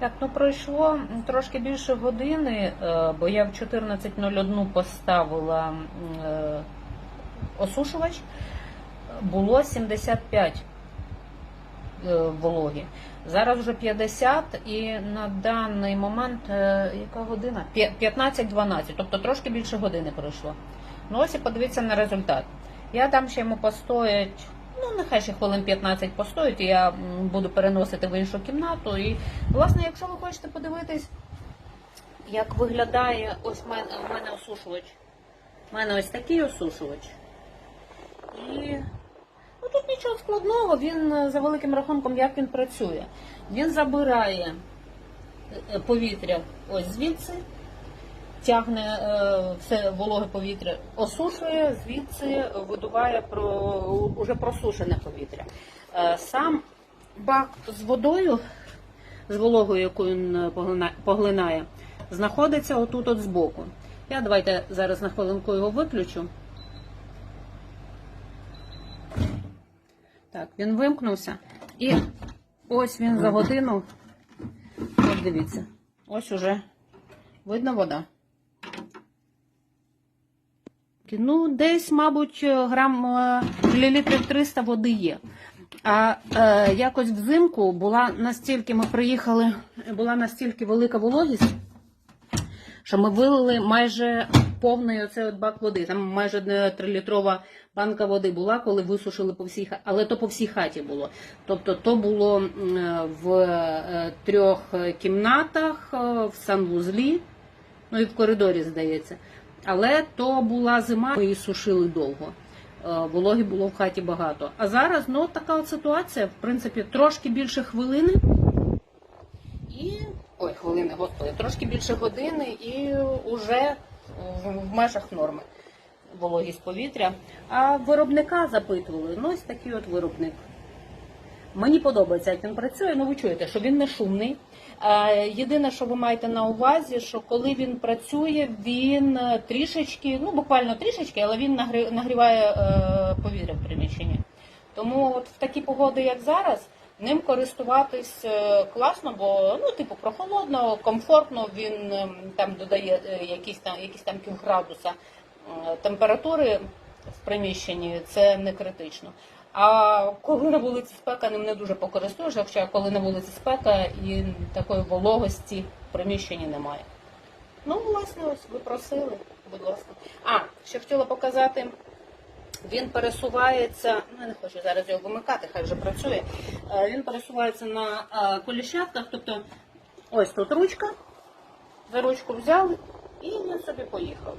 Так, ну пройшло трошки більше години, е, бо я в 14.01 поставила е, осушувач. Було 75 е, вологі. Зараз вже 50 і на даний момент, яка година? П'я- 15-12, тобто трошки більше години пройшло. Ну ось і подивіться на результат. Я дам ще йому постоять, ну нехай ще хвилин 15 постоїть, і я буду переносити в іншу кімнату. І, власне, якщо ви хочете подивитись, як виглядає ось в мене, в мене осушувач. У мене ось такий осушувач. І ну, тут нічого складного, він е, за великим рахунком, як він працює. Він забирає е, повітря ось звідси, тягне е, все вологе повітря, осушує, звідси видуває про уже просушене повітря. Е, сам бак з водою, з вологою, яку він е, поглинає, знаходиться отут от збоку. Я давайте зараз на хвилинку його виключу. Так, він вимкнувся. І ось він за годину. От дивіться. Ось уже видно вода. Ну, десь, мабуть, грам е, мілілітрів 300 води є. А е, якось взимку була настільки, ми приїхали, була настільки велика вологість, що ми вилили майже повний оцей от бак води. Там майже 3-літрова банка води була, коли висушили по всій хаті, але то по всій хаті було. Тобто то було в е, трьох кімнатах, е, в санвузлі, ну і в коридорі, здається. Але то була зима, ми її сушили довго. Е, Вологи було в хаті багато. А зараз ну така ситуація, в принципі, трошки більше хвилини. І ой, хвилини, господи, трошки більше години і вже в межах норми вологість повітря. А виробника запитували. Ну, ось такий от виробник. Мені подобається, як він працює. Ну, ви чуєте, що він не шумний. Єдине, що ви маєте на увазі, що коли він працює, він е, трішечки, ну буквально трішечки, але він нагріває е, повітря в приміщенні. Тому от в такі погоди, як зараз, ним користуватись е, класно, бо ну, типу, прохолодно, комфортно, він там додає якісь там, якісь там півградуса температури в приміщенні, це не критично. А коли на вулиці спека, ним не дуже покористуєш, якщо коли на вулиці спека і такої вологості в приміщенні немає. Ну, власне, ось ви просили, будь ласка. А, ще хотіла показати. Він пересувається, ну я не хочу зараз його вимикати, хай вже працює. Е, Він пересувається на е, коліщатках, тобто ось тут ручка, за ручку взяли і він собі поїхав.